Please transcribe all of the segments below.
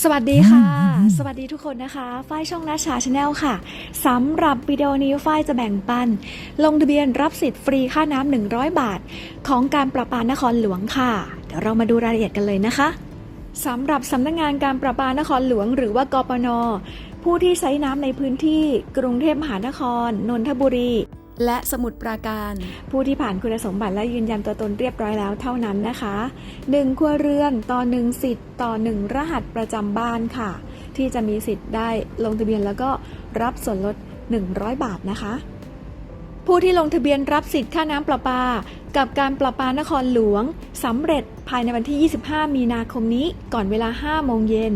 สวัสดีค่ะ สวัสดีทุกคนนะคะ ฝ้ายช่องนาชาชาแนลค่ะ สำหรับวิดีโอนี้ฝ้ายจะแบ่งปัน ลงทะเบียนรับสิทธิ์ฟรีค่าน้ำ100 บาท ของการประปานครหลวงค่ะ เดี๋ยวเรามาดูรายละเอียดกันเลยนะคะ สำหรับสำนักงานการประปานครหลวง หรือว่ากปน ผู้ที่ใช้น้ำในพื้นที่ กรุงเทพมหานคร นนทบุรี และสมุดปราการ ผู้ที่ผ่านคุณสมบัติและยืนยันตัวตนเรียบร้อยแล้วเท่านั้นนะคะ 1 ครัวเรือนต่อ 1 สิทธิ์ต่อ 1 รหัสประจำบ้านค่ะ ที่จะมีสิทธิ์ได้ลงทะเบียนแล้วก็รับส่วนลด 100 บาทนะคะ ผู้ที่ลงทะเบียนรับสิทธิ์ค่าน้ำประปา กับการประปานครหลวงสำเร็จภายในวันที่ 25 มีนาคมนี้ก่อนเวลา 5 โมงเย็น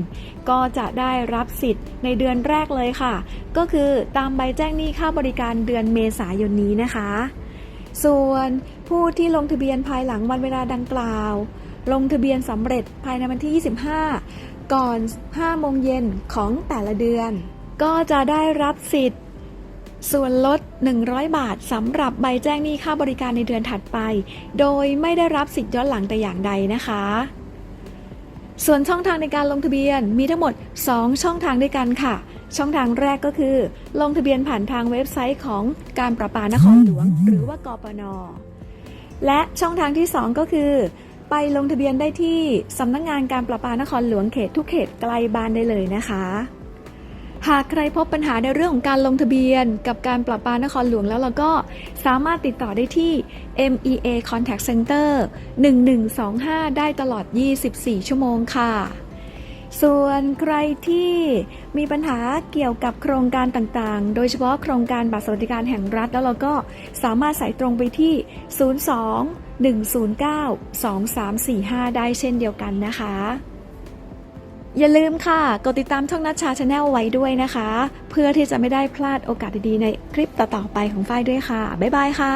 ก็จะได้รับสิทธิ์ในเดือนแรกเลยค่ะ ก็คือตามใบแจ้งหนี้ค่าบริการเดือนเมษายนนี้นะคะ ส่วนผู้ที่ลงทะเบียนภายหลังวันเวลาดังกล่าว ลงทะเบียนสำเร็จภายในวันที่ 25 ก่อน 5 โมงเย็นของแต่ละเดือน ก็จะได้รับสิทธิ์ ส่วนลด 100 บาทสำหรับใบแจ้งหนี้ค่าบริการในเดือนถัดไป โดยไม่ได้รับสิทธิ์ย้อนหลังแต่อย่างใดนะคะ ส่วนช่องทางในการลงทะเบียนมีทั้งหมด 2 ช่องทางด้วยกันค่ะ ช่องทางแรกก็คือ ลงทะเบียนผ่านทางเว็บไซต์ของการประปานครหลวง หรือว่ากปน และช่องทางที่ 2 ก็คือไปลงทะเบียนได้ที่สำนักงงานการประปานครหลวงเขตทุกเขตใกล้บ้านได้เลยนะคะ หากใครพบปัญหาในเรื่องของการลงทะเบียน กับการปรับปรานครหลวงแล้วเราก็สามารถติดต่อได้ที่ MEA Contact Center 1125 ได้ตลอด 24 ชั่วโมงค่ะ ส่วนใครที่มีปัญหาเกี่ยวกับโครงการต่างๆ โดยเฉพาะโครงการบัตรสวัสดิการแห่งรัฐ แล้วเราก็สามารถสายตรงไปที่ 02 109 2345 ได้เช่นเดียวกันนะคะ อย่าลืมค่ะ กดติดตามช่องนัชชาชาแนลไว้ด้วยนะคะ เพื่อที่จะไม่ได้พลาดโอกาสดีๆในคลิปต่อๆไปของฝ้ายด้วยค่ะ บ๊ายบายค่ะ